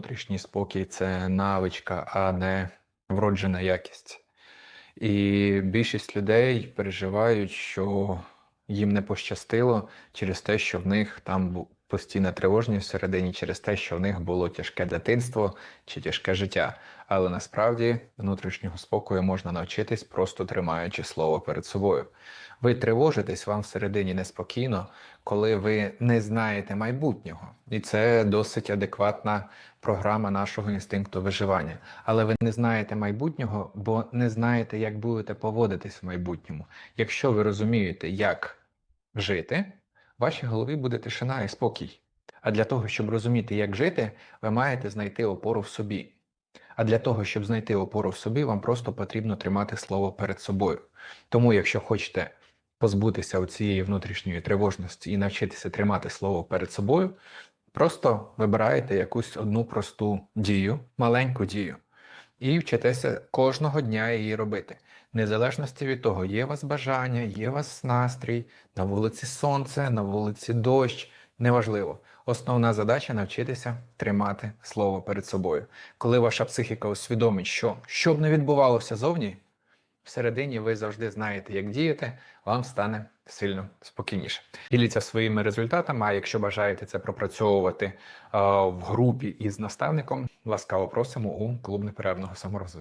внутрішній спокій це навичка, а не вроджена якість. І більшість людей переживають, що їм не пощастило через те, що в них там постійна тривожність всередині, через те, що в них було тяжке дитинство чи тяжке життя. Але насправді внутрішнього спокою можна навчитись, просто тримаючи слово перед собою. Ви тривожитесь вам всередині неспокійно, коли ви не знаєте майбутнього. І це досить адекватна програма нашого інстинкту виживання. Але ви не знаєте майбутнього, бо не знаєте, як будете поводитись в майбутньому. Якщо ви розумієте, як жити, вашій голові буде тишина і спокій. А для того, щоб розуміти, як жити, ви маєте знайти опору в собі. А для того, щоб знайти опору в собі, вам просто потрібно тримати слово перед собою. Тому, якщо хочете позбутися цієї внутрішньої тривожності і навчитися тримати слово перед собою, просто вибираєте якусь одну просту дію, маленьку дію, і вчитеся кожного дня її робити. Незалежності від того, є у вас бажання, є у вас настрій, на вулиці сонце, на вулиці дощ, неважливо. Основна задача навчитися тримати слово перед собою. Коли ваша психіка усвідомить, що що б не відбувалося зовні, всередині ви завжди знаєте, як діяти, вам стане сильно спокійніше. Діліться своїми результатами. А якщо бажаєте це пропрацьовувати е, в групі із наставником, ласкаво просимо у клуб неперервного саморозвитку.